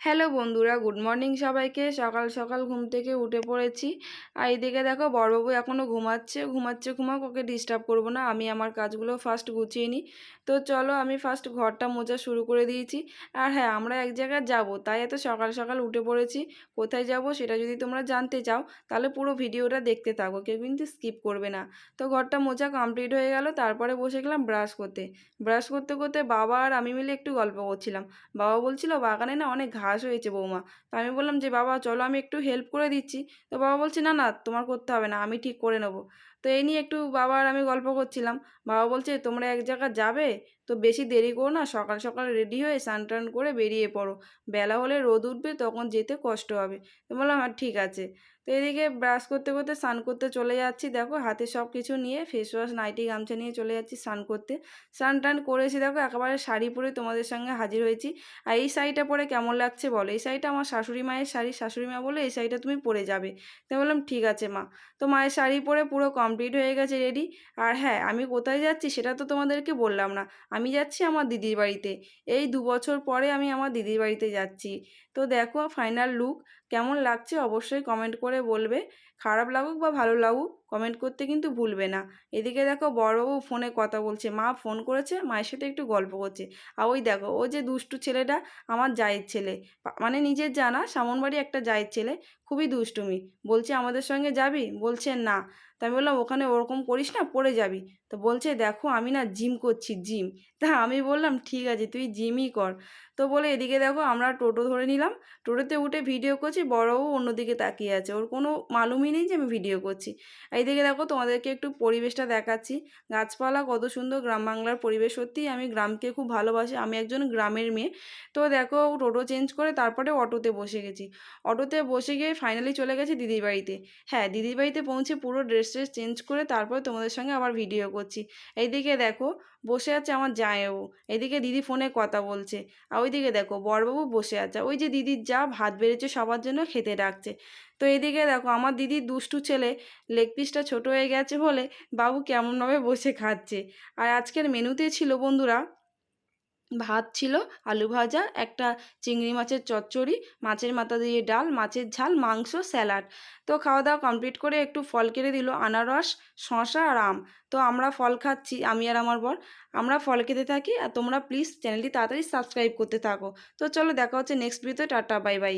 Hello বন্ধুরা, good morning সবাইকে। সকাল সকাল ঘুম থেকে উঠে পড়েছি। আর এইদিকে দেখো, বড়বাবু এখনও ঘুমাচ্ছে। ঘুমাচ্ছে, ঘুমাক, ওকে ডিস্টার্ব করব না। আমি আমার কাজগুলো ফার্স্ট গুছিয়ে নিই। তো চলো, আমি ফার্স্ট ঘরটা মোজা শুরু করে দিয়েছি। আর হ্যাঁ আমরা এক জায়গায় যাব। তাই এত সকাল সকাল উঠে পড়েছি। কোথায় যাব সেটা যদি তোমরা জানতে চাও, তাহলে পুরো ভিডিওটা দেখতে থাকো। কেউ কিন্তু স্কিপ করবে না। তো ঘরটা মোজা কমপ্লিট হয়ে গেল। তারপরে বসে গেলাম ব্রাশ করতে। ব্রাশ করতে করতে বাবা আর আমি মিলে একটু গল্প করছিলাম। বাবা বলছিল, বাগানে না অনেক ঘাস হয়েছে বৌমা। তো আমি বললাম যে, বাবা, চলো আমি একটু হেল্প করে দিচ্ছি। তো বাবা বলছে, না না, তোমার করতে হবে না, আমি ঠিক করে নেব। তো এই নিয়ে একটু বাবার আমি গল্প করছিলাম। বাবা বলছে, তোমরা এক জায়গায় যাবে তো বেশি দেরি করো না, সকাল সকাল রেডি হয়ে স্নান টান করে বেরিয়ে পড়ো। বেলা হলে রোদ উঠবে, তখন যেতে কষ্ট হবে। তো বললাম আর ঠিক আছে। তো এদিকে ব্রাশ করতে করতে স্নান করতে চলে যাচ্ছি। দেখো, হাতে সব কিছু নিয়ে ফেস ওয়াশ নাইটি গামছা নিয়ে চলে যাচ্ছি স্নান করতে। স্নান টান করেছি, দেখো, একেবারে শাড়ি পরে তোমাদের সঙ্গে হাজির হয়েছি। আর এই শাড়িটা পরে কেমন লাগছে বলো? এই শাড়িটা আমার শাশুড়ি মায়ের শাড়ি, শাশুড়ি মা বলে এই শাড়িটা তুমি পরে যাবে। তো বললাম, ঠিক আছে মা। তো মায়ের শাড়ি পরে পুরো কমপ্লিট হয়ে গেছে রেডি আর হ্যাঁ আমি কোথায় যাচ্ছি সেটা তো তোমাদেরকে বললাম না। আমি যাচ্ছি আমার দিদির বাড়িতে। এই দু বছর পরে আমি আমার দিদির বাড়িতে যাচ্ছি। তো দেখো ফাইনাল লুক কেমন লাগছে অবশ্যই কমেন্ট করে বলবে। খারাপ লাগুক বা ভালো লাগুক কমেন্ট করতে কিন্তু ভুলবে না। এদিকে দেখো বড়বাবু ফোনে কথা বলছে, মা ফোন করেছে, মায়ের সাথে একটু গল্প করছে। আর ওই দেখো, ও যে দুষ্টু ছেলেটা, আমার জায়ের ছেলে। মানে নিজের জানা সামনবাড়ি একটা জায়ের ছেলে, খুবই দুষ্টুমি। বলছে, আমাদের সঙ্গে যাবি? বলছে, না। তা আমি বললাম, ওখানে ওরকম করিস না, পড়ে যাবি। তো বলছে, দেখো, আমি না জিম করছি জিম তা আমি বললাম, ঠিক আছে, তুই জিমই কর। তো বলে এদিকে দেখো, আমরা টোটো ধরে নিলাম। টোটোতে উঠে ভিডিও করছি বড়ও অন্যদিকে তাকিয়ে আছে। ওর কোনো মালুমই নেই যে আমি ভিডিও করছি। এইদিকে দেখো তোমাদেরকে একটু পরিবেশটা দেখাচ্ছি। গাছপালা কত সুন্দর গ্রাম বাংলার পরিবেশ, সত্যিই আমি গ্রামকে খুব ভালোবাসি। আমি একজন গ্রামের মেয়ে। তো দেখো টোটো চেঞ্জ করে তারপরে অটোতে বসে গেছি। অটোতে বসে গিয়ে ফাইনালি চলে গেছি দিদির বাড়িতে। হ্যাঁ দিদির বাড়িতে পৌঁছে পুরো ড্রেস ট্রেস চেঞ্জ করে তারপরে তোমাদের সঙ্গে আবার ভিডিও করছি। এইদিকে দেখো বসে আছে আমার জামাইবাবু। এদিকে দিদি ফোনে কথা বলছে। আর ওইদিকে দেখো বড়বাবু বসে আছে। ওই যে দিদির যা ভাত বেড়েছে সবার জন্য খেতে ডাকছে। তো এদিকে দেখো আমার দিদির দুষ্টু ছেলে লেগ পিসটা ছোটো হয়ে গেছে বলে বাবু কেমনভাবে বসে খাচ্ছে। আর আজকের মেনুতে ছিল বন্ধুরা, ভাত ছিল আলু ভাজা, একটা চিংড়ি মাছের চচ্চড়ি, মাছের মাথা দিয়ে ডাল, মাছের ঝাল, মাংস, স্যালাড। তো খাওয়া দাওয়া কমপ্লিট করে একটু ফল কেটে দিল, আনারস শশা আর আম। তো আমরা ফল খাচ্ছি, আমি আর আমার বর। আমরা ফল খেতে থাকি আর তোমরা প্লিজ চ্যানেলটি তাড়াতাড়ি সাবস্ক্রাইব করতে থাকো। তো চলো দেখা হচ্ছে নেক্সট ভিডিওতে টাটা বাই বাই